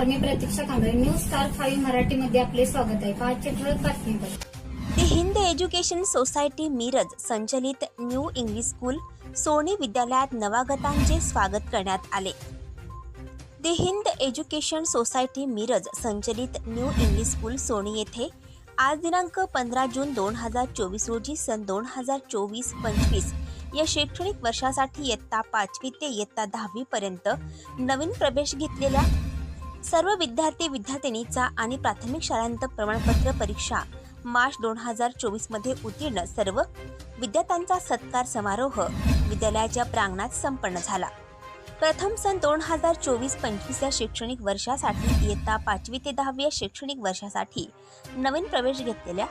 नमस्कार मी Pratiksha Kamble news star five मराठीमध्ये आपले स्वागत आहे. पाचशे ठळक बातमीपत्र हिंद एज्युकेशन सोसायटी मिरज संचलित न्यू इंग्लिश स्कूल सोनी विद्यालयात नवागतांचे स्वागत करण्यात आले. The Hind education society Miraj संचलित न्यू इंग्लिश स्कूल सोनी येथे आज दिनांक पंधरा जून दोन हजार चोवीस रोजी सन दोन हजार चोवीस पंचवीस या शैक्षणिक वर्षासाठी इयत्ता पाचवी ते इयत्ता दहावीपर्यंत नवीन प्रवेश घेतलेल्या सर्व विद्यार्थी विद्यार्थिनीचा आणि प्राथमिक शाळांत प्रमाणपत्र परीक्षा मार्च दोन हजार चोवीसमध्ये उत्तीर्ण सर्व विद्यार्थ्यांचा सत्कार समारोह विद्यालयाच्या प्रांगणात संपन्न झाला. प्रथम सन दोन हजार चोवीस पंचवीस या शैक्षणिक वर्षासाठी इयत्ता पाचवी ते दहावी या शैक्षणिक वर्षासाठी नवीन प्रवेश घेतलेल्या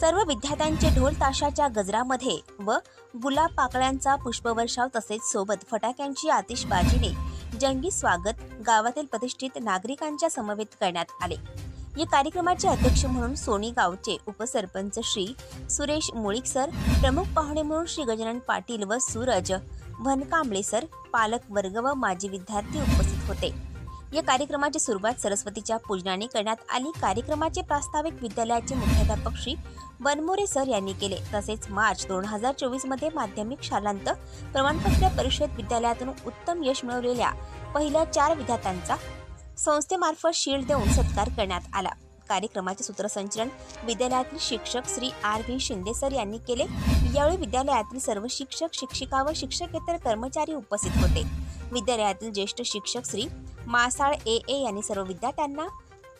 सर्व विद्यार्थ्यांचे ढोल ताशाच्या गजरामध्ये व गुलाब पाकळ्यांचा पुष्पवर्षाव तसेच सोबत फटाक्यांची आतिषबाजीने जंगी स्वागत गावातील प्रतिष्ठित नागरिकांच्या समवेत करण्यात आले. या कार्यक्रमाचे अध्यक्ष म्हणून सोनी गावचे उपसरपंच श्री सुरेश मुळीक सर प्रमुख पाहुणे म्हणून श्री गजानन पाटील व सूरज भनकांबळे सर पालक वर्ग व माजी विद्यार्थी उपस्थित होते. या कार्यक्रमाची सुरुवात सरस्वतीच्या पूजनाने करण्यात आली. कार्यक्रमाचे प्रास्ताविक विद्यालयाचे मुख्याध्यापक श्री बनमोरे सर यांनी केले. तसेच मार्च दोन हजार चोवीसमध्ये माध्यमिक शालांत प्रमाणपत्र परिषद विद्यालयातून उत्तम यश मिळवलेल्या पहिल्या चार विद्यार्थ्यांचा संस्थेमार्फत शील्ड देऊन सत्कार करण्यात आला. कार्यक्रमाचे सूत्रसंचलन विद्यालयातील शिक्षक Shri R V Shinde sir यांनी केले. यावेळी विद्यालयातील सर्व शिक्षक शिक्षिका व शिक्षकेतर कर्मचारी उपस्थित होते. विद्यालयातील ज्येष्ठ शिक्षक श्री मासाळ ए ए यांनी सर्व विद्यार्थ्यांना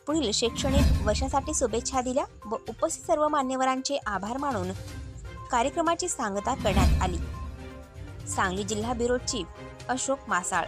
पुढील शैक्षणिक वर्षासाठी शुभेच्छा दिल्या व उपस्थित सर्व मान्यवरांचे आभार मानून कार्यक्रमाची सांगता करण्यात आली. सांगली जिल्हा ब्युरो चीफ अशोक मासाळ